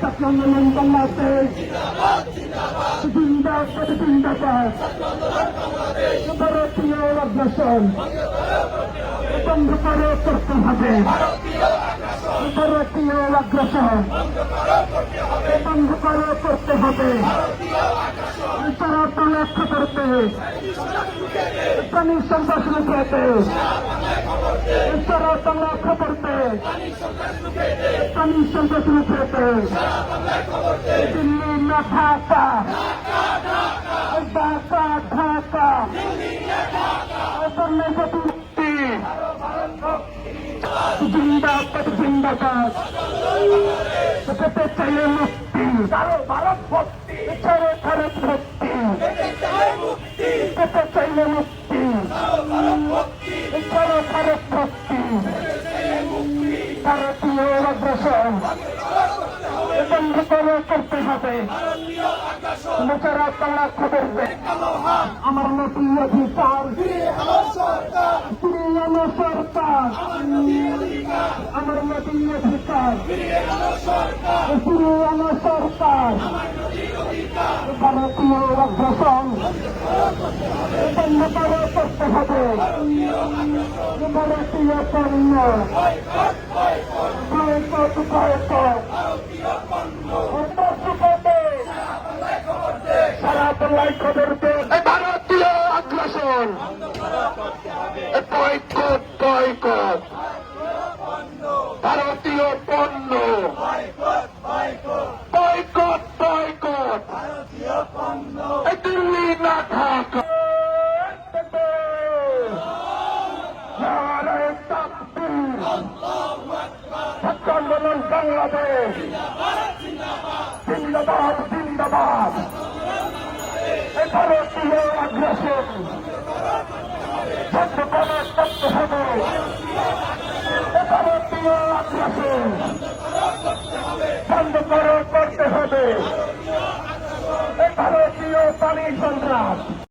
ছাত্র আন্দোলন বাংলাদেশ জিন্দাবাদ ভারতীয় অগ্রসর বন্ধ করে করতে হবে ভারতীয় অগ্রসর বন্ধ করে করতে হবে তারা লক্ষ্য করতে লুকাতে তারা লক্ষ্য করতে। পানির সন্ত্রাস লুকাতে দিল্লি না ঢাকা ঢাকা। ঢাকা জিন্দাবাদ জিন্দাবাদ। পেতে চাইলে মুক্তি। ভারত ভক্তি ছাড়ো ভারত ভক্তি পেতে চাইলে মুক্তি। ভারতীয় অগ্রসর বন্ধ করে করতে হবে তারা খবর দেয় আমার নতুন অধিকার আনো সরকার আমার নতুন অধিকার আনো সরকার বন্ধ করে করতে হবে ভারতীয় পণ্য বয়কট বয়কট এই দিল্লি না ঢাকা নারায় তাকবীর ছাত্র আন্দোলন বাংলাদেশ। জিন্দাবাদ জিন্দাবাদ। এই ভারতীয় আগ্রাসন করতে হবে এই ভারতীয় আগ্রাসন বন্ধ করে করতে হবে। এই ভারতীয় পানি সন্ত্রাস